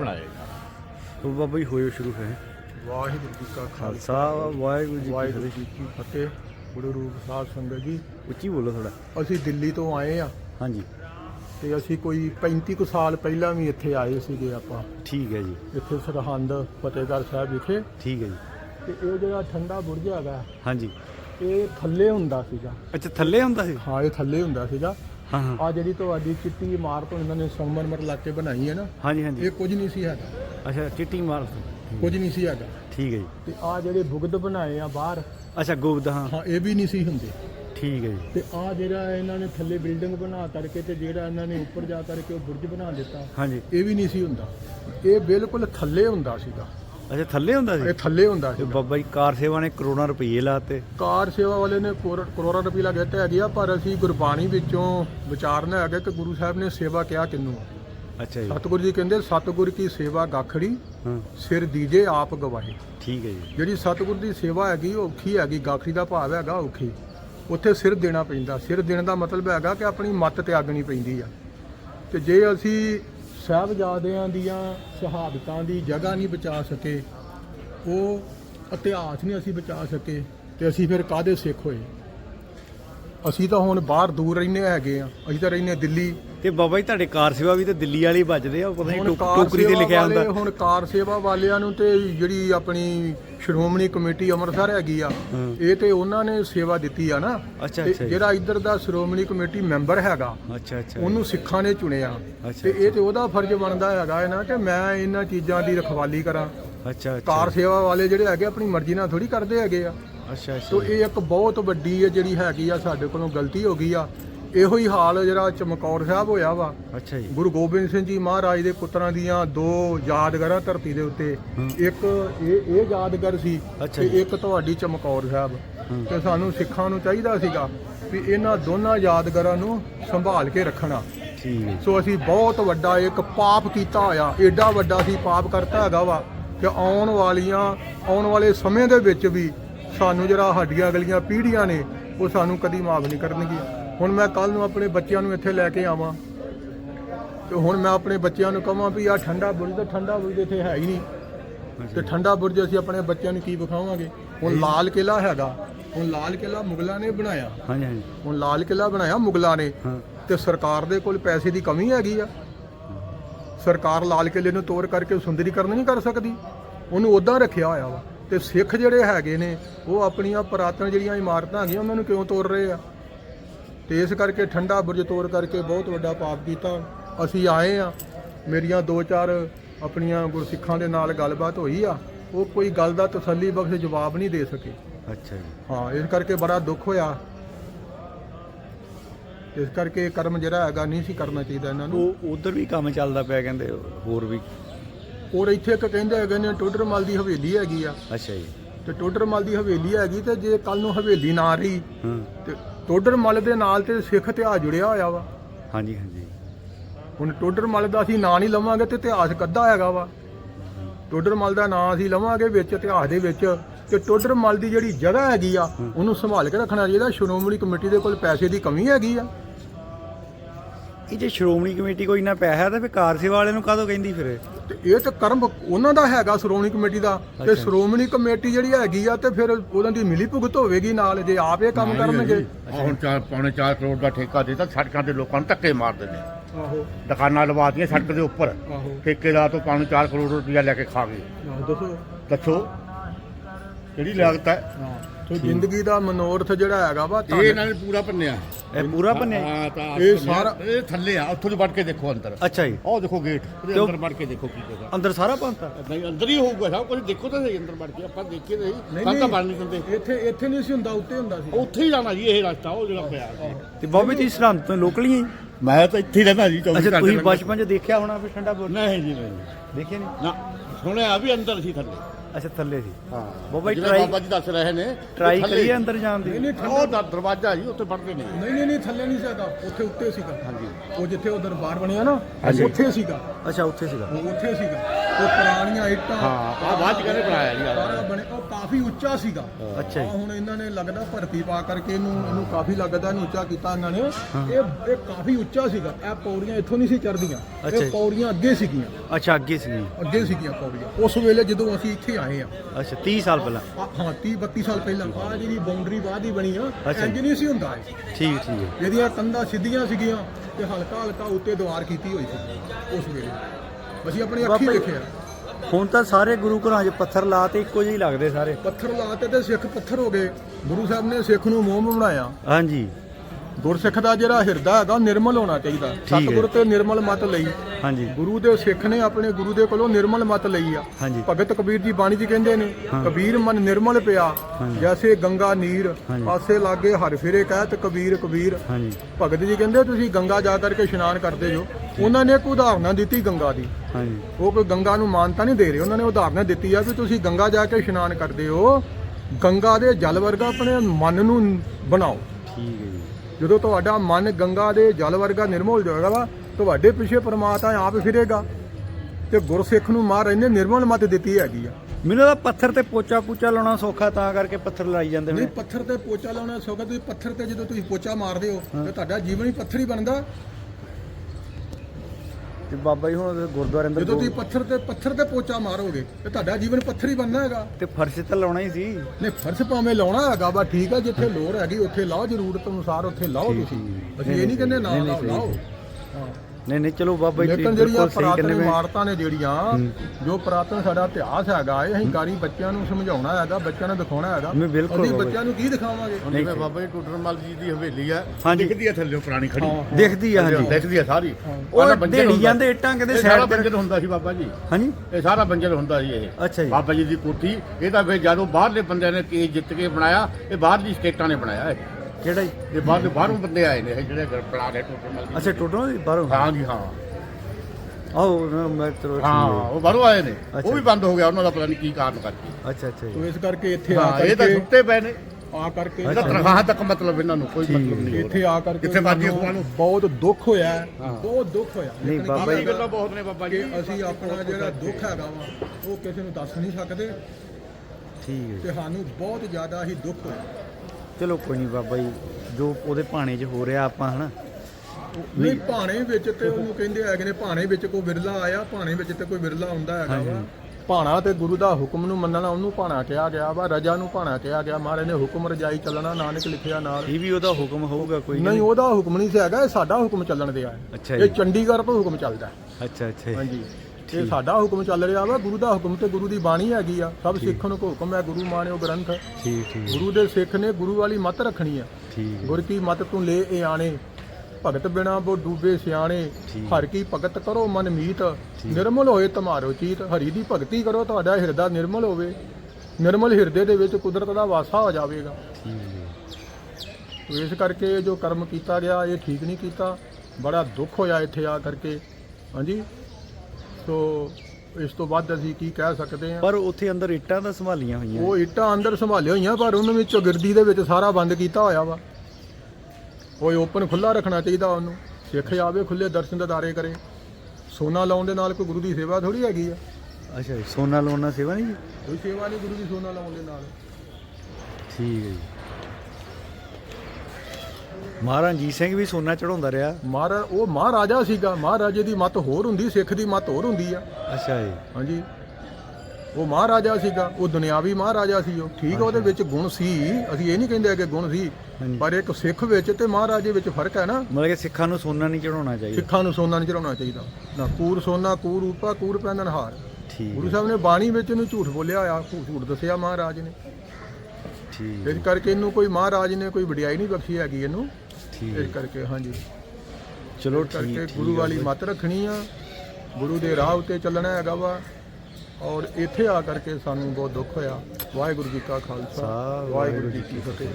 ਬਣਾਇਆ ਜੀ। ਉਹ ਬਾਬਾ ਜੀ ਹੋਇਓ ਸ਼ੁਰੂ ਹੈ ਵਾਹਿਗੁਰੂ ਜੀ ਕਾ ਖਾਲਸਾ। ਵਾਹਿਗੁਰੂ ਜੀ ਕੀ ਵਾਹਿਗੁਰੂ ਫਤਿਹ। ਜੀ ਕੀ ਫਤਿਹ। ਗੁਰੂ ਰੂਪ ਸਾਹਿਬ ਸੰਗਤ ਜੀ। ਉੱਚੀ ਬੋਲੋ ਥੋੜਾ ਅਸੀਂ ਦਿੱਲੀ ਤੋਂ ਆਏ ਆ। ਹਾਂਜੀ। ਤੇ ਅਸੀਂ ਕੋਈ 35 ਕੁ ਸਾਲ ਪਹਿਲਾਂ ਵੀ ਇੱਥੇ ਆਏ ਸੀਗੇ ਆਪਾਂ। ਠੀਕ ਹੈ ਜੀ। ਇੱਥੇ ਸਰਹੰਦ ਫਤਿਹਗੜ੍ਹ ਸਾਹਿਬ ਵਿਖੇ। ਠੀਕ ਹੈ ਜੀ। ਤੇ ਇਹ ਜਿਹੜਾ ਠੰਡਾ ਬੁਰਜ ਹੈਗਾ ਹਾਂਜੀ। ਇਹ ਥੱਲੇ ਹੁੰਦਾ ਸੀਗਾ। ਅੱਛਾ ਥੱਲੇ ਹੁੰਦਾ ਸੀ? ਹਾਂ ਇਹ ਥੱਲੇ ਹੁੰਦਾ ਸੀਗਾ। ਹਾਂ। ਆ ਜਿਹੜੀ ਤੁਹਾਡੀ ਚਿੱਟੀ ਇਮਾਰਤ ਇਹਨਾਂ ਨੇ ਸੰਗਮਰਮਰ ਲਾ ਕੇ ਬਣਾਈ ਹੈ ਨਾ ਹਾਂਜੀ ਹਾਂਜੀ। ਇਹ ਕੁਝ ਨਹੀਂ ਸੀ ਹੈਗਾ। ਅੱਛਾ ਚਿੱਟੀ ਮਾਰ ਕੁਝ ਨਹੀਂ ਸੀ ਹੈਗਾ। ਠੀਕ ਹੈ ਜੀ। ਤੇ ਆ ਜਿਹੜੇ ਬੁਗਦ ਬਣਾਏ ਆ ਬਾਹਰ ਅੱਛਾ ਗੁਪਤ ਹਾਂ। ਹਾਂ ਇਹ ਵੀ ਨਹੀਂ ਸੀ ਹੁੰਦੇ। ਠੀਕ ਹੈ ਜੀ। ਤੇ ਆ ਜਿਹੜਾ ਇਹਨਾਂ ਨੇ ਥੱਲੇ ਬਿਲਡਿੰਗ ਬਣਾ ਕਰਕੇ ਤੇ ਜਿਹੜਾ ਇਹਨਾਂ ਨੇ ਉੱਪਰ ਜਾ ਕਰਕੇ ਉਹ ਬੁਰਜ ਬਣਾ ਦਿੱਤਾ ਹਾਂਜੀ। ਇਹ ਵੀ ਨਹੀਂ ਸੀ ਹੁੰਦਾ। ਇਹ ਬਿਲਕੁਲ ਥੱਲੇ ਹੁੰਦਾ ਸੀਗਾ। ਅੱਛਾ ਥੱਲੇ ਹੁੰਦਾ ਇਹ ਸੀ ਥੱਲੇ ਹੁੰਦਾ ਤੇ ਸੀ ਬਾਬਾ ਜੀ ਕਾਰ ਸੇਵਾ ਨੇ ਕਰੋੜਾਂ ਰੁਪਏ ਲਾਤੇ। ਕਾਰ ਸੇਵਾ ਵਾਲੇ ਨੇ ਕਰੋ- ਕਰੋੜਾਂ ਰੁਪਏ ਲਗੇ ਤੇ ਹੈਗੀ ਆ ਪਰ ਅਸੀਂ ਗੁਰਬਾਣੀ ਵਿੱਚੋਂ ਵਿਚਾਰਨਾ ਹੈਗਾ ਕਿ ਗੁਰੂ ਸਾਹਿਬ ਨੇ ਸੇਵਾ ਕਿਹਾ ਕਿੰਨੂੰ? ਅੱਛਾ ਜੀ। ਸਤਿਗੁਰੂ ਜੀ ਕਹਿੰਦੇ ਸਤਿਗੁਰ ਕੀ ਸੇਵਾ ਗਾਖੜੀ ਹਾਂ। ਸਿਰ ਦੀਜੇ ਆਪ ਗਵਾਹੀ। ਠੀਕ ਹੈ ਜੀ। ਜਿਹੜੀ ਸਤਿਗੁਰ ਦੀ ਸੇਵਾ ਹੈਗੀ ਉਹ ਔਖੀ ਹੈਗੀ। ਗਾਖੜੀ ਦਾ ਭਾਵ ਹੈਗਾ ਔਖੀ। ਉੱਥੇ ਸਿਰ ਦੇਣਾ ਪੈਂਦਾ। ਸਿਰ ਦੇਣ ਦਾ ਮਤਲਬ ਹੈਗਾ ਕਿ ਆਪਣੀ ਮੱਤ ਤਿਆਗਣੀ ਪੈਂਦੀ ਆ। ਤੇ ਜੇ ਅਸੀਂ ਸਾਹਿਬਜ਼ਾਦਿਆਂ ਦੀਆਂ ਸ਼ਹਾਦਤਾਂ ਦੀ ਜਗ੍ਹਾ ਨਹੀਂ ਬਚਾ ਸਕੇ, ਉਹ ਇਤਿਹਾਸ ਨਹੀਂ ਅਸੀਂ ਬਚਾ ਸਕੇ ਤੇ ਅਸੀਂ ਫਿਰ ਕਾਦੇ ਸਿੱਖ ਹੋਏ? ਅਸੀਂ ਤਾਂ ਹੁਣ ਬਾਹਰ ਦੂਰ ਰਹਿੰਦੇ ਹੈਗੇ ਆ। ਅਸੀਂ ਤਾਂ ਰਹਿੰਦੇ ਦਿੱਲੀ। ਤੇ ਬਾਬਾ ਜੀ ਤੁਹਾਡੇ ਕਾਰ ਸੇਵਾ ਵੀ ਤੇ ਦਿੱਲੀ ਵਾਲੀ ਵੱਜਦੇ ਆ ਉਹ ਪਤਾ ਨਹੀਂ ਹੁਣ ਟੋਕ- ਕਾਰ ਟੋਕਰੀ ਤੇ ਸੇਵਾ ਲਿਖਿਆ ਵਾਲੇ, ਹੁੰਦਾ। ਹੁਣ ਕਾਰ ਸੇਵਾ ਵਾਲਿਆਂ ਨੂੰ ਤੇ ਜਿਹੜੀ ਆਪਣੀ ਸ਼੍ਰੋਮਣੀ ਕਮੇਟੀ ਅੰਮ੍ਰਿਤਸਰ ਹੈਗੀ ਆ ਹਾਂ। ਇਹ ਤੇ ਉਹਨਾਂ ਨੇ ਸੇਵਾ ਦਿੱਤੀ ਆ ਨਾ। ਅੱਛਾ ਤੇ ਅੱਛਾ ਜੀ। ਜਿਹੜਾ ਇੱਧਰ ਦਾ ਸ਼੍ਰੋਮਣੀ ਕਮੇਟੀ ਮੈਂਬਰ ਹੈਗਾ ਅੱਛਾ ਅੱਛਾ ਉਹਨੂੰ ਸਿੱਖਾਂ ਨੇ ਚੁਣਿਆ। ਅੱਛਾ, ਤੇ ਇਹ ਤੇ ਉਹਦਾ ਫਰਜ਼ ਬਣਦਾ ਹੈਗਾ ਹੈ ਨਾ ਕਿ ਮੈਂ ਇਹਨਾਂ ਚੀਜ਼ਾਂ ਦੀ ਰਖਵਾਲੀ ਕਰਾਂ। ਅੱਛਾ ਅੱਛਾ। ਕਾਰ ਸੇਵਾ ਵਾਲੇ ਜਿਹੜੇ ਹੈਗੇ ਆਪਣੀ ਮਰਜ਼ੀ ਨਾਲ ਥੋੜੀ ਕਰਦੇ ਹੈਗੇ ਆ। ਅੱਛਾ ਅੱਛਾ। ਤੋ ਇਹ ਇੱਕ ਬਹੁਤ ਵੱਡੀ ਹੈ ਜਿਹੜੀ ਹੈਗੀ ਆ ਸਾਡੇ ਕੋਲੋਂ ਗਲਤੀ ਹੋ ਗਈ ਆ। ਇਹੋ ਹੀ ਹਾਲ ਜਿਹੜਾ ਚਮਕੌਰ ਸਾਹਿਬ ਹੋਇਆ ਵਾ। ਅੱਛਾ ਜੀ। ਗੁਰੂ ਗੋਬਿੰਦ ਸਿੰਘ ਜੀ ਮਹਾਰਾਜ ਦੇ ਪੁੱਤਰਾਂ ਦੀਆਂ ਦੋ ਯਾਦਗਾਰਾਂ ਧਰਤੀ ਦੇ ਉੱਤੇ। ਇੱਕ ਇਹ ਇਹ ਯਾਦਗਾਰ ਸੀ ਤੇ। ਇੱਕ ਤੁਹਾਡੀ ਚਮਕੌਰ ਸਾਹਿਬ। ਤੇ ਸਾਨੂੰ ਸਿੱਖਾਂ ਨੂੰ ਚਾਹੀਦਾ ਸੀਗਾ ਵੀ ਇਹਨਾਂ ਦੋਨਾਂ ਯਾਦਗਾਰਾਂ ਨੂੰ ਸੰਭਾਲ ਕੇ ਰੱਖਣਾ। ਸੋ ਅਸੀਂ ਬਹੁਤ ਵੱਡਾ ਇੱਕ ਪਾਪ ਕੀਤਾ ਹੋਇਆ। ਏਡਾ ਵੱਡਾ ਸੀ ਪਾਪ ਕਰਤਾ ਹੈਗਾ ਵਾ। ਕਿ ਆਉਣ ਵਾਲੀਆਂ ਆਉਣ ਵਾਲੇ ਸਮੇਂ ਦੇ ਵਿੱਚ ਵੀ ਸਾਨੂੰ ਜਿਹੜਾ ਹੱਡੀਆਂ ਗਲੀਆਂ ਪੀੜ੍ਹੀਆਂ ਨੇ ਉਹ ਸਾਨੂੰ ਕਦੀ ਮਾਫ ਨਹੀਂ ਕਰਨਗੀਆਂ। ਹੁਣ ਮੈਂ ਕੱਲ ਨੂੰ ਆਪਣੇ ਬੱਚਿਆਂ ਨੂੰ ਇੱਥੇ ਲੈ ਕੇ ਆਵਾਂ। ਤੇ ਹੁਣ ਮੈਂ ਆਪਣੇ ਬੱਚਿਆਂ ਨੂੰ ਕਹਾਂ ਵੀ ਆ ਠੰਡਾ ਬੁਰਜ ਤੇ ਠੰਡਾ ਬੁਰਜ ਇੱਥੇ ਹੈ ਹੀ ਨਹੀਂ। ਤੇ ਠੰਡਾ ਬੁਰਜ ਅਸੀਂ ਆਪਣੇ ਬੱਚਿਆਂ ਨੂੰ ਕੀ ਵਿਖਾਵਾਂਗੇ? ਹੁਣ ਲਾਲ ਕਿਲਾ ਹੈਗਾ। ਹੁਣ ਲਾਲ ਕਿਲਾ ਮੁਗਲਾਂ ਨੇ ਬਣਾਇਆ। ਹਾਂਜੀ ਹਾਂਜੀ। ਹੁਣ ਲਾਲ ਕਿਲਾ ਬਣਾਇਆ ਮੁਗਲਾਂ ਨੇ। ਤੇ ਸਰਕਾਰ ਦੇ ਕੋਲ ਪੈਸੇ ਦੀ ਕਮੀ ਹੈਗੀ ਆ। ਸਰਕਾਰ ਲਾਲ ਕਿਲੇ ਨੂੰ ਤੋੜ ਕਰਕੇ ਸੁੰਦਰੀਕਰਨ ਨਹੀਂ ਕਰ ਸਕਦੀ। ਉਹਨੂੰ ਉਦਾਂ ਰੱਖਿਆ ਹੋਇਆ ਵਾ। ਤੇ ਸਿੱਖ ਜਿਹੜੇ ਹੈਗੇ ਨੇ ਉਹ ਆਪਣੀਆਂ ਪੁਰਾਤਨ ਜਿਹੜੀਆਂ ਇਮਾਰਤਾਂ ਹੈਗੀਆਂ ਉਹਨਾਂ ਨੂੰ ਕਿਉਂ ਤੋੜ ਰਹੇ ਆ? ਤੇ ਇਸ ਕਰਕੇ ਠੰਡਾ ਬੁਰਜ ਤੋੜ ਕਰਕੇ ਬਹੁਤ ਵੱਡਾ ਪਾਪ ਕੀਤਾ। ਅਸੀਂ ਆਏ ਆ ਮੇਰੀਆਂ ਦੋ ਚਾਰ ਆਪਣੀਆਂ ਗੁਰਸਿੱਖਾਂ ਦੇ ਨਾਲ ਗੱਲਬਾਤ ਹੋਈ ਆ ਉਹ ਕੋਈ ਗੱਲ ਦਾ ਤਸੱਲੀ ਬਖਸ਼ ਜਵਾਬ ਨਹੀਂ ਦੇ ਸਕੇ। ਅੱਛਾ ਜੀ। ਹਾਂ ਇਸ ਕਰਕੇ ਬੜਾ ਦੁੱਖ ਹੋਇਆ। ਇਸ ਕਰਕੇ ਕਰਮ ਜਿਹੜਾ ਹੈਗਾ ਨਹੀਂ ਸੀ ਕਰਨਾ ਚਾਹੀਦਾ ਇਹਨਾਂ ਨੂੰ। ਉਹ ਉਧਰ ਵੀ ਕੰਮ ਚੱਲਦਾ ਪਿਆ ਕਹਿੰਦੇ ਹੋਰ ਵੀ। ਔਰ ਇੱਥੇ ਇੱਕ ਕਹਿੰਦੇ ਹੈਗੇ ਨੇ ਟੋਡਰਮਲ ਦੀ ਹਵੇਲੀ ਹੈਗੀ ਆ। ਅੱਛਾ ਜੀ। ਤੇ ਟੋਡਰਮਲ ਦੀ ਹਵੇਲੀ ਹੈਗੀ ਤੇ ਜੇ ਕੱਲ ਨੂੰ ਹਵੇਲੀ ਨਾ ਰਹੀ ਹਾਂ। ਤੇ ਟੋਡਰਮਲ ਦੇ ਨਾਲ ਤੇ ਸਿੱਖ ਇਤਿਹਾਸ ਜੁੜਿਆ ਹੋਇਆ ਵਾ। ਹਾਂਜੀ ਹਾਂਜੀ। ਹੁਣ ਟੋਡਰਮਲ ਦਾ ਅਸੀਂ ਨਾਂ ਨਹੀਂ ਲਵਾਂਗੇ ਤੇ ਇਤਿਹਾਸ ਕੱਦਾ ਹੈਗਾ ਵਾ। ਟੋਡਰਮਲ ਦਾ ਨਾਂ ਅਸੀਂ ਲਵਾਂਗੇ ਵਿੱਚ ਇਤਿਹਾਸ ਦੇ ਵਿੱਚ। ਤੇ ਟੋਡਰਮਲ ਦੀ ਜਿਹੜੀ ਜਗ੍ਹਾ ਹੈਗੀ ਆ ਉਹਨੂੰ ਸੰਭਾਲ ਕੇ ਰੱਖਣਾ ਚਾਹੀਦਾ। ਸ਼੍ਰੋਮਣੀ ਕਮੇਟੀ ਦੇ ਕੋਲ ਪੈਸੇ ਦੀ ਕਮੀ ਹੈਗੀ ਆ। ਇਹ ਜੇ ਸ਼੍ਰੋਮਣੀ ਕਮੇਟੀ ਕੋਈ ਨਾ ਪੈਸਾ ਤਾਂ ਫਿਰ ਕਾਰ ਸੇਵਾ ਵਾਲਿਆਂ ਨੂੰ ਕਾਹਦੋਂ ਕਹਿੰਦੀ ਫਿਰ? ਤੇ ਇਹ ਤਾਂ ਕਰਮ ਉਹਨਾਂ ਦਾ ਹੈਗਾ ਸ਼੍ਰੋਮਣੀ ਕਮੇਟੀ ਦਾ। ਤੇ ਸ਼੍ਰੋਮਣੀ ਕਮੇਟੀ ਜਿਹੜੀ ਹੈਗੀ ਆ ਤੇ ਫਿਰ ਉਹਨਾਂ ਦੀ ਮਿਲੀ ਭੁਗਤ ਹੋਵੇਗੀ ਨਾਲ ਜੇ ਆਪ ਇਹ ਕੰਮ ਕਰਨਗੇ। ਹੁਣ ਚਾਰ ਪੌਣੇ 4 ਕਰੋੜ ਦਾ ਠੇਕਾ ਦਿੱਤਾ ਸੜਕਾਂ ਤੇ ਲੋਕਾਂ ਨੂੰ ਧੱਕੇ ਮਾਰਦੇ ਨੇ ਆਹੋ। ਦੁਕਾਨਾਂ ਲਵਾਤੀਆਂ ਸੜਕ ਦੇ ਉੱਪਰ। ਠੇਕੇਦਾਰ ਤੋਂ ਪੌਣੇ 4 ਕਰੋੜ ਰੁਪਇਆ ਲੈ ਕੇ ਖਾ ਗਏ। ਦੱਸੋ। ਦੱਸੋ। ਕਿਹੜੀ ਲਾਗਤ ਹੈ। ਤੇ ਜ਼ਿੰਦਗੀ ਦਾ ਮਨੋਰਥ ਜਿਹੜਾ ਹੈਗਾ ਵਾ ਇਹ ਇਹਨਾਂ ਨੇ ਪੂਰਾ ਭੰਨਿਆ। ਇਹ ਪੂਰਾ ਭੰਨਿਆ? ਹਾਂ ਤਾਂ ਇਹ। ਸਾਰਾ- ਇਹ ਥੱਲੇ ਆ ਉੱਥੋਂ ਦੀ ਵੜ ਕੇ ਦੇਖੋ ਅੰਦਰ। ਅੱਛਾ ਜੀ। ਉਹ ਦੇਖੋ ਗੇਟ ਇਹਦੇ ਅੰਦਰ ਵੜ ਕੇ ਦੇਖੋ ਕੀ ਹੋਗਾ। ਅੰਦਰ ਸਾਰਾ ਪੰਤਾ ਨਹੀਂ ਅੰਦਰ ਹੀ ਹੋਊਗਾ ਸਭ ਕੁਝ ਦੇਖੋ ਤਾਂ ਸਹੀ ਅੰਦਰ ਵੜ ਕੇ ਆਪਾਂ ਦੇਖੇ ਨਹੀਂ ਨਹੀਂ, ਤਾਂ ਤਾਂ ਨਹੀਂ। ਬਣ ਨਹੀਂ ਦਿੰਦੇ। ਇੱਥੇ ਇੱਥੇ ਨਹੀਂ ਸੀ ਹੁੰਦਾ ਉੱਤੇ ਹੁੰਦਾ ਸੀ। ਉੱਥੇ ਹੀ ਜਾਣਾ ਜੀ ਇਹ ਰਸਤਾ ਉਹ ਜਿਹੜਾ ਪਿਆ ਸੀ। ਤੇ ਬਾਬੇ ਜੀ ਸਰਹੰਦ ਤੋਂ ਲੋਕਲ ਹੀ? ਮੈਂ ਤਾਂ ਇੱਥੇ ਹੀ ਰਹਿੰਦਾ ਜੀ ਅੱਛਾ ਤੁਸੀਂ ਬਚਪਨ 'ਚ ਦੇਖਿਆ ਹੋਣਾ ਵੀ ਠੰਡਾ ਬੁਰਜ ਨਹੀਂ ਜੀ ਨਹੀਂ। ਦੇਖਿਆ ਨਹੀਂ? ਨਾ ਸੁਣਿਆ ਵੀ ਅੰਦਰ ਸੀ ਥੱਲੇ। ਅੱਛਾ ਥੱਲੇ ਸੀ। ਹਾਂ। ਬਾਬਾ ਜੀ ਬਾਬਾ ਜੀ ਦੱਸ ਰਹੇ ਨੇ ਟਰਾਈ ਥੱਲੇ- ਕਰੀਏ ਅੰਦਰ ਜਾਣ ਦੀ। ਨਹੀਂ ਨਹੀਂ ਉਹ ਦਰ- ਦਰਵਾਜ਼ਾ ਜੀ ਉੱਥੇ ਪੜਦੇ ਨੇ ਨਹੀਂ ਨਹੀਂ ਨਹੀਂ ਥੱਲੇ ਨਹੀਂ ਸੀਗਾ। ਉੱਥੇ ਉੱਤੇ ਸੀਗਾ। ਹਾਂਜੀ। ਉਹ ਜਿੱਥੇ ਉਹ ਦਰਬਾਰ ਬਣਿਆ ਨਾ ਹਾਂਜੀ। ਉੱਥੇ ਸੀਗਾ। ਅੱਛਾ ਉੱਥੇ ਸੀਗਾ। ਉਹ ਉੱਥੇ ਸੀਗਾ। ਉਹ ਪੁਰਾਣੀਆਂ ਇੱਟਾਂ। ਹਾਂ, ਆਹ ਬਾਅਦ 'ਚ ਕਹਿੰਦੇ ਬਣਾਇਆ ਜੀ ਆਹ। ਬਣੇ ਉਹ ਕਾਫੀ ਉੱਚਾ ਸੀਗਾ। ਅੱਛਾ ਹੁਣ ਇਹਨਾਂ ਨੇ ਲੱਗਦਾ ਭਰਤੀ ਪਾ ਕਰਕੇ ਇਹਨੂੰ ਇਹਨੂੰ ਕਾਫੀ ਲੱਗਦਾ ਇਹਨੂੰ ਉੱਚਾ ਕੀਤਾ ਇਹਨਾਂ ਨੇ। ਇਹ ਇਹ ਕਾਫੀ ਉੱਚਾ ਸੀਗਾ। ਇਹ ਪੌੜੀਆਂ ਇੱਥੋਂ ਨਹੀਂ ਸੀ ਚੜਦੀਆਂ। ਇਹ ਪੌੜੀਆਂ ਅੱਗੇ ਸੀਗੀਆਂ। ਅੱਛਾ ਅੱਗੇ ਸੀ ਅੱਗੇ ਸੀਗੀਆਂ ਪੌੜੀਆਂ। ਉਸ ਵੇਲੇ ਜਦੋਂ ਅਸੀਂ ਇੱਥੇ ਆਏ ਆ। ਅੱਛਾ 30 ਸਾਲ ਪਹਿਲਾਂ। ਹਾਂ 30 32 ਸਾਲ ਪਹਿਲਾਂ। ਆ ਜਿਹੜੀ ਬਾਉਂਡਰੀ ਬਾਅਦ ਹੀ ਬਣੀ ਆ ਇੰਜ ਨਹੀਂ ਸੀ ਹੁੰਦਾ ਇਹ। ਠੀਕ ਠੀਕ ਹੈ। ਜਿਹਦੀਆਂ ਕੰਧਾਂ ਸਿੱਧੀਆਂ ਸੀਗੀਆਂ ਤੇ ਹਲਕਾ ਹਲਕਾ ਉੱਤੇ ਦੀਵਾਰ ਕੀਤੀ ਹੋਈ ਸੀ। ਉਸ ਵੇਲੇ। ਅਸੀਂ ਆਪਣੀ ਅੱਖੀ ਦੇਖਿਆ। ਹੁਣ ਤਾਂ ਸਾਰੇ ਗੁਰੂ ਘਰਾਂ 'ਚ ਪੱਥਰ ਲਾ ਤੇ ਇੱਕੋ ਜਿਹੇ ਹੀ ਲੱਗਦੇ ਸਾਰੇ। ਪੱਥਰ ਲਾਤੇ ਤੇ ਸਿੱਖ ਪੱਥਰ ਹੋ ਗਏ। ਗੁਰੂ ਸਾਹਿਬ ਨੇ ਸਿੱਖ ਨੂੰ ਮੋਮ ਬਣਾਇਆ। ਹਾਂਜੀ। ਗੁਰਸਿੱਖ ਦਾ ਜਿਹੜਾ ਹਿਰਦਾ ਹੈਗਾ ਨਿਰਮਲ ਹੋਣਾ ਚਾਹੀਦਾ। ਸਤਿਗੁਰ ਤੇ ਨਿਰਮਲ ਮਤ ਲਈ। ਹਾਂਜੀ। ਗੁਰੂ ਦੇ ਸਿੱਖ ਨੇ ਆਪਣੇ ਗੁਰੂ ਦੇ ਕੋਲੋਂ ਨਿਰਮਲ ਮਤ ਲਈ ਆ। ਭਗਤ ਕਬੀਰ ਜੀ ਬਾਣੀ ਜੀ ਕਹਿੰਦੇ ਨੇ ਕਬੀਰ ਮਨ ਨਿਰਮਲ ਪਿਆ। ਜੈਸੇ ਗੰਗਾ ਨੀਰ। ਪਾਸੇ ਲਾਗੇ ਹਰ ਫਿਰੇ ਕਹਿਤ ਕਬੀਰ ਕਬੀਰ। ਹਾਂਜੀ। ਭਗਤ ਜੀ ਕਹਿੰਦੇ ਤੁਸੀਂ ਗੰਗਾ ਜਾ ਕਰਕੇ ਇਸ਼ਨਾਨ ਕਰਦੇ ਜੋ। ਉਹਨਾਂ ਨੇ ਇੱਕ ਉਦਾਹਰਣ ਦਿੱਤੀ ਗੰਗਾ ਦੀ। ਹਾਂਜੀ। ਉਹ ਕੋਈ ਗੰਗਾ ਨੂੰ ਮਾਨਤਾ ਨਹੀਂ ਦੇ ਰਹੇ। ਉਹਨਾਂ ਨੇ ਉਦਾਹਰਨ ਦਿੱਤੀ ਆ ਵੀ ਤੁਸੀਂ ਗੰਗਾ ਜਾ ਕੇ ਇਸ਼ਨਾਨ ਕਰਦੇ ਹੋ। ਗੰਗਾ ਦੇ ਜਲ ਵਰਗਾ ਆਪਣੇ ਮਨ ਨੂੰ ਬਣਾਓ। ਠੀਕ ਹੈ ਜੀ। ਜਦੋਂ ਤੁਹਾਡਾ ਮਨ ਗੰਗਾ ਦੇ ਜਲ ਵਰਗਾ ਨਿਰਮਲ ਹੋ ਜਾਏਗਾ ਵਾ ਤੁਹਾਡੇ ਪਿੱਛੇ ਪਰਮਾਤਮਾ ਆਪ ਫਿਰੇਗਾ। ਤੇ ਗੁਰਸਿੱਖ ਨੂੰ ਮਹਾਰਾਜ ਨੇ ਨਿਰਮਲ ਮਤ ਦਿੱਤੀ ਹੈਗੀ ਆ। ਮੈਨੂੰ ਤਾਂ ਪੱਥਰ ਤੇ ਪੋਚਾ ਪੂਚਾ ਲਾਉਣਾ ਸੌਖਾ ਤਾਂ ਕਰਕੇ ਪੱਥਰ ਲਾਈ ਜਾਂਦੇ ਨਹੀਂ ਨੇ ਪੱਥਰ ਤੇ ਪੋਚਾ ਲਾਉਣਾ ਸੌਗਾ ਤੁਸੀਂ ਪੱਥਰ ਤੇ ਜਦੋਂ ਤੁਸੀਂ ਪੋਚਾ ਮਾਰਦੇ ਹੋ। ਤੇ ਤੁਹਾਡਾ ਜੀਵਨ ਹੀ ਪੱਥਰ ਹੀ ਬਣਦਾ। ਤੇ ਬਾਬਾ ਜੀ ਹੁਣ ਗੁਰਦੁਆਰੇ ਅੰਦਰ ਜਦੋਂ ਤੁਸੀਂ ਪੱਥਰ ਤੇ ਪੱਥਰ ਤੇ ਪੋਚਾ ਮਾਰੋਗੇ ਤੇ ਤੁਹਾਡਾ ਜੀਵਨ ਪੱਥਰ ਹੀ ਬਣਨਾ ਹੈਗਾ। ਤੇ ਫਰਸ਼ ਤਾਂ ਲਾਉਣਾ ਹੀ ਸੀ। ਨਹੀਂ ਫਰਸ਼ ਭਾਵੇਂ ਲਾਉਣਾ ਹੈਗਾ ਵਾ ਠੀਕ ਹੈ ਜਿੱਥੇ ਲੋੜ ਹੈਗੀ ਉੱਥੇ ਲਾਓ ਜ਼ਰੂਰਤ ਅਨੁਸਾਰ ਉੱਥੇ ਲਾਓ ਤੁਸੀਂ। ਅਸੀਂ ਇਹ ਨਹੀਂ ਕਹਿੰਦੇ ਨਾ ਲਾਓ ਹਾਂ ਨਹੀਂ ਨਹੀਂ ਚਲੋ ਬਾਬਾ ਜੀ ਲੇਕਿਨ ਜਿਹੜੀਆਂ ਬਿਲਕੁਲ ਸਹੀ ਪੁਰਾਤਨ ਇਮਾਰਤਾਂ ਨੇ ਜਿਹੜੀਆਂ ਜੋ ਪੁਰਾਤਨ ਸਾਡਾ ਇਤਿਹਾਸ ਹੈਗਾ ਇਹ ਅਸੀਂ ਕਾਰੀ ਬੱਚਿਆਂ ਨੂੰ ਸਮਝਾਉਣਾ ਹੈਗਾ ਬੱਚਿਆਂ ਨੂੰ ਦਿਖਾਉਣਾ ਹੈਗਾ। ਨਹੀਂ, ਬਿਲਕੁਲ ਅਸੀਂ ਬਾਬਾ ਬੱਚਿਆਂ ਨੂੰ ਕੀ ਦਿਖਾਵਾਂਗੇ? ਹੁਣ ਜਿਵੇਂ ਬਾਬਾ ਜੀ ਟੁੱਟਰਮਲ ਜੀ ਦੀ ਹਵੇਲੀ ਆ ਹਾਂਜੀ। ਦਿਖਦੀ ਆ ਥੱਲੇ ਪੁਰਾਣੀ ਖੜੀ। ਦਿਖਦੀ ਆ ਹਾਂਜੀ। ਦਿਖਦੀ ਆ ਸਾਰੀ। ਉਹ ਬੰਜਰ ਢੇੜੀ ਹੁੰਦਾ। ਜਾਂਦੇ ਇੱਟਾਂ ਕਹਿੰਦੇ ਇਹ ਸਾਰਾ ਸਾਈਡ ਤੇ। ਬੰਜਰ ਹੁੰਦਾ ਸੀ ਬਾਬਾ ਜੀ। ਹਾਂਜੀ। ਇਹ ਸਾਰਾ ਬੰਜਰ ਹੁੰਦਾ ਸੀ ਇਹ। ਅੱਛਾ ਜੀ। ਬਾਬਾ ਜੀ ਦੀ ਕੋਠੀ ਇਹ ਤਾਂ ਫਿਰ ਜਦੋਂ ਬਾਹਰਲੇ ਬੰਦਿਆਂ ਨੇ ਕੇਸ ਜਿੱਤ ਕੇ ਬਣਾਇਆ ਇਹ ਬਾਹਰਲੀ ਸਟੇਟਾਂ ਨੇ ਬਣਾਇਆ ਇਹ। ਕਿਹੜਾ ਜੀ? ਇਹ ਬਾਹਰ ਬਾਹਰੋਂ ਬੰਦੇ ਆਏ ਨੇ ਇਹ ਜਿਹੜੇ ਪਲਾਟ ਹੈ ਟੁੱਟਰਮਲ ਜੀ ਅੱਛਾ ਟੋਟੋ ਦੀ ਬਾਹਰੋਂ? ਹਾਂ ਜੀ ਹਾਂ। ਆਓ ਨਾ, ਮੈਂ ਚਲੋ ਠੀਕ ਹਾਂ। ਉਹ ਬਾਹਰੋਂ ਆਏ ਨੇ। ਉਹ ਵੀ ਬੰਦ ਹੋ ਗਿਆ ਉਹਨਾਂ ਦਾ ਪਤਾ ਨਹੀਂ ਕੀ ਕਾਰਨ ਕਰਕੇ। ਅੱਛਾ ਅੱਛਾ ਜੀ। ਤੋ ਇਸ ਕਰਕੇ ਇੱਥੇ ਆ ਹਾਂ ਇਹ ਤਾਂ ਕਰਕੇ ਸੁੱਤੇ ਪਏ ਨੇ। ਆ ਕਰਕੇ ਇਹਦਾ ਤਨਖਾਹ ਤੱਕ ਮਤਲਬ ਇਹਨਾਂ ਨੂੰ ਕੋਈ ਮਤਲਬ ਨਹੀਂ ਇੱਥੇ ਆ ਕਰਕੇ ਕਿੱਥੇ ਮਰਜ਼ੀ ਸਾਨੂੰ ਉਹਨਾਂ ਨੂੰ ਬਹੁਤ ਦੁੱਖ ਹੋਇਆ ਹੈ। ਬਹੁਤ ਦੁੱਖ ਹੋਇਆ। ਨਹੀਂ, ਲੇਕਿਨ ਬਾਬਾ ਕੀ ਜੀ- ਗੱਲਾਂ ਬਹੁਤ ਨੇ ਬਾਬਾ ਜੀ। ਕਿ ਅਸੀਂ ਆਪਣਾ ਜਿਹੜਾ ਦੁੱਖ ਹੈਗਾ ਵਾ ਉਹ ਕਿਸੇ ਨੂੰ ਦੱਸ ਨਹੀਂ ਸਕਦੇ। ਠੀਕ ਹੈ ਜੀ। ਤੇ ਸਾਨੂੰ ਬਹੁਤ ਜ਼ਿਆਦਾ ਹੀ ਦੁੱਖ ਹੋਇਆ। ਚਲੋ ਕੋਈ ਨਹੀਂ ਬਾਬਾ ਜੀ ਜੋ ਉਹਦੇ ਭਾਣੇ 'ਚ ਹੋ ਰਿਹਾ ਆਪਾਂ ਹਨਾ? ਨਹੀਂ ਭਾਣੇ ਵਿੱਚ ਤੇ ਉਹਨੂੰ ਕਹਿੰਦੇ ਹੈਗੇ ਨੇ ਭਾਣੇ ਵਿੱਚ ਕੋਈ ਵਿਰਲਾ ਆਇਆ ਭਾਣੇ ਵਿੱਚ ਤੇ ਕੋਈ ਵਿਰਲਾ ਹੁੰਦਾ ਹੈਗਾ ਵਾ। ਭਾਣਾ ਤੇ ਗੁਰੂ ਦਾ ਹੁਕਮ ਨੂੰ ਮੰਨਣਾ ਉਹਨੂੰ ਭਾਣਾ ਕਿਹਾ ਗਿਆ ਵਾ ਰਜਾ ਨੂੰ ਭਾਣਾ ਕਿਹਾ ਗਿਆ। ਮਹਾਰਾਜ ਨੇ ਹੁਕਮ ਰਜਾਈ ਚੱਲਣਾ ਨਾਨਕ ਲਿਖਿਆ ਨਾਲ। ਇਹ ਵੀ ਉਹਦਾ ਹੁਕਮ ਹੋਊਗਾ ਕੋਈ ਨਹੀਂ ਉਹਦਾ ਹੁਕਮ ਨਹੀਂ ਸੀ ਹੈਗਾ ਇਹ ਸਾਡਾ ਹੁਕਮ ਚੱਲਣ ਹੈ। ਅੱਛਾ ਇਹ ਚੰਡੀਗੜ੍ਹ ਤੋਂ ਹੁਕਮ ਚੱਲਦਾ। ਅੱਛਾ ਅੱਛਾ। ਹਾਂਜੀ। ਇਹ ਸਾਡਾ ਹੁਕਮ ਚੱਲ ਰਿਹਾ ਵਾ ਗੁਰੂ ਦਾ ਹੁਕਮ ਤੇ ਗੁਰੂ ਦੀ ਬਾਣੀ ਹੈਗੀ ਆ ਸਭ ਸਿੱਖਾਂ ਨੂੰ ਹੁਕਮ ਹੈ ਗੁਰੂ ਮਾਣਿਓ ਗ੍ਰੰਥ। ਠੀਕ ਠੀਕ। ਗੁਰੂ ਦੇ ਸਿੱਖ ਨੇ ਗੁਰੂ ਵਾਲੀ ਮਤ ਰੱਖਣੀ ਆ। ਠੀਕ। ਗੁਰ ਕੀ ਮਤ ਤੂੰ ਲੈ ਏ ਆਣੇ ਭਗਤ ਬਿਨਾ ਬੋ ਡੂਬੇ ਸਿਆਣੇ। ਹਰ ਕੀ ਭਗਤ ਕਰੋ ਮਨ ਮੀਤ ਨਿਰਮਲ ਹੋਏ ਤੁਮਾਰੋ ਚੀਤ। ਹਰੀ ਦੀ ਭਗਤੀ ਕਰੋ ਤੁਹਾਡਾ ਹਿਰਦਾ ਨਿਰਮਲ ਹੋਵੇ। ਨਿਰਮਲ ਹਿਰਦੇ ਦੇ ਵਿੱਚ ਕੁਦਰਤ ਦਾ ਵਾਸਾ ਹੋ ਜਾਵੇਗਾ। ਇਸ ਕਰਕੇ ਇਹ ਜੋ ਕਰਮ ਕੀਤਾ ਗਿਆ ਇਹ ਠੀਕ ਨਹੀਂ ਕੀਤਾ। ਬੜਾ ਦੁੱਖ ਹੋਇਆ ਇੱਥੇ ਆ ਕਰਕੇ। ਹਾਂਜੀ? ਸੋ ਇਸ ਤੋਂ ਵੱਧ ਅਸੀਂ ਕੀ ਕਹਿ ਸਕਦੇ ਹਾਂ। ਪਰ ਉੱਥੇ ਅੰਦਰ ਇੱਟਾਂ ਤਾਂ ਸੰਭਾਲੀਆਂ ਹੋਈਆਂ। ਉਹ ਇੱਟਾਂ ਅੰਦਰ ਸੰਭਾਲੀਆਂ ਹੋਈਆਂ ਪਰ ਉਹਨਾਂ ਵਿੱਚੋਂ ਗਿਰਦੀ ਦੇ ਵਿੱਚ ਸਾਰਾ ਬੰਦ ਕੀਤਾ ਹੋਇਆ ਵਾ। ਉਹ ਓਪਨ ਖੁੱਲਾ ਰੱਖਣਾ ਚਾਹੀਦਾ ਉਹਨੂੰ। ਸਿੱਖ ਆਵੇ ਖੁੱਲੇ ਦਰਸ਼ਨ ਦਿਦਾਰੇ ਕਰੇ। ਸੋਨਾ ਲਾਉਣ ਦੇ ਨਾਲ ਕੋਈ ਗੁਰੂ ਦੀ ਸੇਵਾ ਥੋੜੀ ਹੈਗੀ ਆ। ਅੱਛਾ ਜੀ ਸੋਨਾ ਲੋਨਾ ਸੇਵਾ ਨਹੀਂ? ਜੀ ਕੋਈ ਸੇਵਾ ਨਹੀਂ ਗੁਰੂ ਦੀ ਸੋਨਾ ਲਾਉਣ ਦੇ ਨਾਲ। ਠੀਕ ਹੈ ਜੀ। ਮਹਾਰਾਜ ਜੀਤ ਸਿੰਘ ਵੀ ਸੋਨਾ ਚੜਾਉਂਦਾ ਰਿਹਾ। ਮਹਾਰਾ ਉਹ ਮਹਾਰਾਜਾ ਸੀਗਾ। ਮਹਾਰਾਜੇ ਦੀ ਮਤ ਹੋਰ ਹੁੰਦੀ ਸਿੱਖ ਦੀ ਮਤ ਹੋਰ ਹੁੰਦੀ ਆ। ਅੱਛਾ ਜੀ। ਹਾਂਜੀ। ਉਹ ਮਹਾਰਾਜਾ ਸੀਗਾ। ਉਹ ਦੁਨਿਆਵੀ ਮਹਾਰਾਜਾ ਸੀ ਉਹ। ਠੀਕ ਆ, ਉਹਦੇ ਵਿੱਚ ਗੁਣ ਸੀ। ਅਸੀਂ ਇਹ ਨਹੀਂ ਕਹਿੰਦੇ ਕਿ ਗੁਣ ਸੀ ਹਾਂਜੀ। ਪਰ ਇੱਕ ਸਿੱਖ ਵਿੱਚ ਤੇ ਮਹਾਰਾਜੇ ਵਿੱਚ ਫ਼ਰਕ ਹੈ ਨਾ। ਮਤਲਬ ਕਿ ਸਿੱਖਾਂ ਨੂੰ ਸੋਨਾ ਨਹੀਂ ਚੜਾਉਣਾ ਚਾਹੀਦਾ। ਸਿੱਖਾਂ ਨੂੰ ਸੋਨਾ ਨਹੀਂ ਚੜਾਉਣਾ ਚਾਹੀਦਾ। ਨਾ ਕੂਰ ਸੋਨਾ ਕੂਰ ਰੂਪਾ ਕੂਰ ਪੈਂਦਨ ਹਾਰ ਠੀਕ ਗੁਰੂ ਸਾਹਿਬ ਨੇ ਬਾਣੀ ਵਿੱਚ ਇਹਨੂੰ ਝੂਠ ਬੋਲਿਆ ਆ ਝੂਠ ਦੱਸਿਆ ਮਹਾਰਾਜ ਨੇ। ਠੀਕ। ਇਸ ਕਰਕੇ ਇਹਨੂੰ ਕੋਈ ਮਹਾਰਾਜ ਨੇ ਕੋਈ ਵਡਿਆਈ ਨਹੀਂ ਬਖਸ਼ੀ ਹੈਗੀ ਇਹਨੂੰ। ਠੀਕ। ਇਸ ਕਰਕੇ ਹਾਂਜੀ। ਚਲੋ ਕਰਕੇ ਗੁਰੂ ਵਾਲੀ ਮੱਤ ਰੱਖਣੀ ਆ। ਗੁਰੂ ਦੇ ਰਾਹ ਉੱਤੇ ਚੱਲਣਾ ਹੈਗਾ ਵਾ। ਔਰ ਇੱਥੇ ਆ ਕਰਕੇ ਸਾਨੂੰ ਬਹੁਤ ਦੁੱਖ ਹੋਇਆ। ਵਾਹਿਗੁਰੂ ਜੀ ਕਾ ਖਾਲਸਾ ਵਾਹਿਗੁਰੂ ਜੀ ਕੀ ਫਤਿਹ।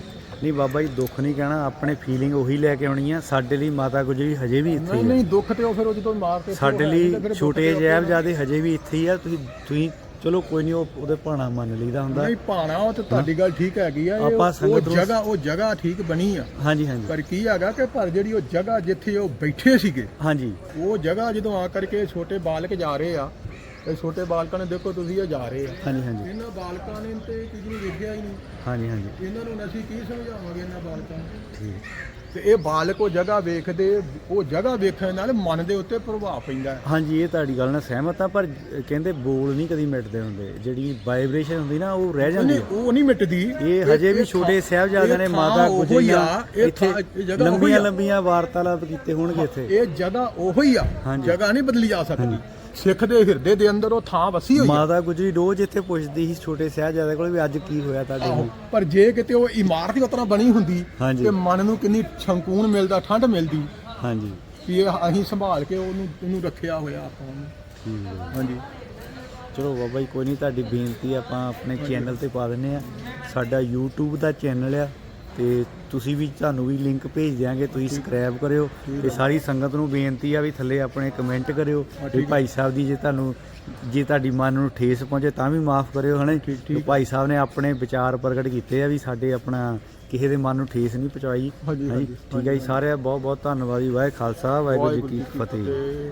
ਨਹੀਂ ਬਾਬਾ ਜੀ ਦੁੱਖ ਨਹੀਂ ਕਹਿਣਾ ਆਪਣੇ ਫੀਲਿੰਗ ਉਹੀ ਲੈ ਕੇ ਆਉਣੀ ਆ। ਸਾਡੇ ਲਈ ਮਾਤਾ ਗੁਜਰੀ ਹਜੇ ਵੀ ਇੱਥੇ ਨਹੀਂ ਹੀ ਆ। ਨਹੀਂ ਦੁੱਖ ਤੇ ਉਹ ਫਿਰ ਉਹ ਜਦੋਂ ਮਾਰ ਕੇ ਸਾਡੇ ਲਈ ਛੋਟੇ ਜੈਬਜ਼ਾਦੇ ਹਜੇ ਵੀ ਇੱਥੇ ਹੀ ਆ। ਤੁਸੀਂ ਤੁਸੀਂ ਚਲੋ ਕੋਈ ਨਹੀਂ ਉਹ ਉਹਦੇ ਭਾਣਾ ਮੰਨ ਲਈਦਾ ਹੁੰਦਾ। ਨਹੀਂ ਪਾਣਾ ਉਹ ਤੇ ਤੁਹਾਡੀ ਗੱਲ ਠੀਕ ਹੈਗੀ ਆ ਇਹ ਆਪਾਂ ਉਹ ਸੰਗਤ ਨੂੰ- ਜਗ੍ਹਾ ਉਹ ਜਗ੍ਹਾ ਠੀਕ ਬਣੀ ਆ। ਹਾਂਜੀ ਹਾਂਜੀ। ਪਰ ਕੀ ਹੈਗਾ ਕਿ ਪਰ ਜਿਹੜੀ ਉਹ ਜਗ੍ਹਾ ਜਿੱਥੇ ਉਹ ਬੈਠੇ ਸੀਗੇ ਹਾਂਜੀ। ਉਹ ਜਗ੍ਹਾ ਜਦੋਂ ਆ ਕਰਕੇ ਛੋਟੇ ਬਾਲਕ ਜਾ ਰਹੇ ਆ ਇਹ ਛੋਟੇ ਬਾਲਕਾਂ ਨੇ ਦੇਖੋ ਤੁਸੀਂ ਇਹ ਜਾ ਰਹੇ ਆ। ਹਾਂਜੀ ਹਾਂਜੀ। ਇਹਨਾਂ ਬਾਲਕਾਂ ਨੇ ਤੇ ਕੁਝ ਨੂੰ ਵੇਖਿਆ ਹੀ ਨਹੀਂ। ਹਾਂਜੀ ਹਾਂਜੀ। ਇਹਨਾਂ ਨੂੰ ਅਸੀਂ ਕੀ ਸਮਝਾਵਾਂਗੇ ਇਹਨਾਂ ਬਾਲਕਾਂ ਨੂੰ? ਠੀਕ। ਤੇ ਇਹ ਬਾਲਕ ਉਹ ਜਗ੍ਹਾ ਵੇਖਦੇ ਉਹ ਜਗ੍ਹਾ ਵੇਖਣ ਨਾਲ ਮਨ ਦੇ ਉੱਤੇ ਪ੍ਰਭਾਵ ਪੈਂਦਾ। ਹਾਂਜੀ ਇਹ ਤੁਹਾਡੀ ਗੱਲ ਨਾਲ ਸਹਿਮਤ ਆ ਪਰ ਕਹਿੰਦੇ ਬੋਲ ਨਹੀਂ ਕਦੀ ਮਿਟਦੇ ਹੁੰਦੇ ਜਿਹੜੀ ਵਾਈਬ੍ਰੇਸ਼ਨ ਹੁੰਦੀ ਨਾ ਉਹ ਰਹਿ ਜਾਂਦੀ ਉਹ ਨਹੀਂ ਮਿਟਦੀ ਇਹ ਹਜੇ ਵੀ ਛੋਟੇ ਸਾਹਿਬਜ਼ਾਦਿਆਂ ਨੇ ਮਾਤਾ ਗੁਜਰੀਆਂ ਇੱਥੇ ਲੰਬੀਆਂ। ਲੰਬੀਆਂ ਵਾਰਤਾਲਾਪ ਕੀਤੇ ਹੋਣਗੇ ਇੱਥੇ ਇਹ ਜਗ੍ਹਾ ਉਹੀ ਆ। ਜਗ੍ਹਾ ਨਹੀਂ ਬਦਲੀ ਜਾ ਸਕਦੀ ਸਿੱਖ ਦੇ ਹਿਰਦੇ ਦੇ ਅੰਦਰ ਉਹ ਥਾਂ ਵਸੀ ਹੋਈ ਆ। ਮਾਤਾ ਗੁਜਰੀ ਰੋਜ਼ ਇੱਥੇ ਪੁੱਛਦੀ ਸੀ ਛੋਟੇ ਸਾਹਿਬਜ਼ਾਦੇ ਕੋਲ ਵੀ ਅੱਜ ਕੀ ਹੋਇਆ ਤੁਹਾਡੇ ਆਹੋ, ਨੂੰ ਪਰ ਜੇ ਕਿਤੇ ਉਹ ਇਮਾਰਤ ਹੀ ਤਰ੍ਹਾਂ ਬਣੀ ਹੁੰਦੀ ਹਾਂਜੀ। ਤੇ ਮਨ ਨੂੰ ਕਿੰਨੀ ਸ਼ੰਕੂਨ ਮਿਲਦਾ ਠੰਡ ਮਿਲਦੀ। ਹਾਂਜੀ। ਕਿ ਇਹ ਅਸੀਂ ਸੰਭਾਲ ਕੇ ਉਹਨੂੰ ਉਹਨੂੰ ਰੱਖਿਆ ਹੋਇਆ ਆਪਾਂ ਠੀਕ ਹੈ। ਹਾਂਜੀ। ਚਲੋ ਬਾਬਾ ਜੀ ਕੋਈ ਨਹੀਂ ਤੁਹਾਡੀ ਬੇਨਤੀ ਆਪਾਂ ਆਪਣੇ ਚੈਨਲ ਤੇ ਪਾ ਦਿੰਨੇ ਆ ਸਾਡਾ YouTube ਦਾ ਚੈਨਲ ਆ। ਤੇ ਤੁਸੀਂ ਵੀ ਤੁਹਾਨੂੰ ਵੀ ਲਿੰਕ ਭੇਜ ਦਿਆਂਗੇ ਤੁਸੀਂ ਸਬਸਕ੍ਰਾਈਬ ਕਰਿਓ ਤੇ ਸਾਰੀ ਸੰਗਤ ਨੂੰ ਬੇਨਤੀ ਆ ਵੀ ਥੱਲੇ ਆਪਣੇ ਕਮੈਂਟ ਕਰਿਓ ਤੇ ਭਾਈ ਸਾਹਿਬ ਦੀ ਜੇ ਤੁਹਾਨੂੰ ਜੇ ਤੁਹਾਡੀ ਮਨ ਨੂੰ ਠੇਸ ਪਹੁੰਚੇ ਤਾਂ ਵੀ ਮਾਫ ਕਰਿਓ ਹਨਾ ਤੇ ਭਾਈ ਸਾਹਿਬ ਨੇ ਆਪਣੇ ਵਿਚਾਰ ਪ੍ਰਗਟ ਕੀਤੇ ਆ ਵੀ ਸਾਡੇ ਆਪਣਾ ਕਿਸੇ ਦੇ ਮਨ ਨੂੰ ਠੇਸ ਨਹੀਂ ਪਹੁੰਚਾਈ ਹਾਂਜੀ, ਠੀਕ ਹੈ ਜੀ ਸਾਰਿਆਂ ਬਹੁਤ ਬਹੁਤ ਧੰਨਵਾਦ ਜੀ। ਵਾਹਿਗੁਰੂ ਖਾਲਸਾ ਵਾਹਿਗੁਰੂ ਜੀ ਕੀ ਫਤਿਹ।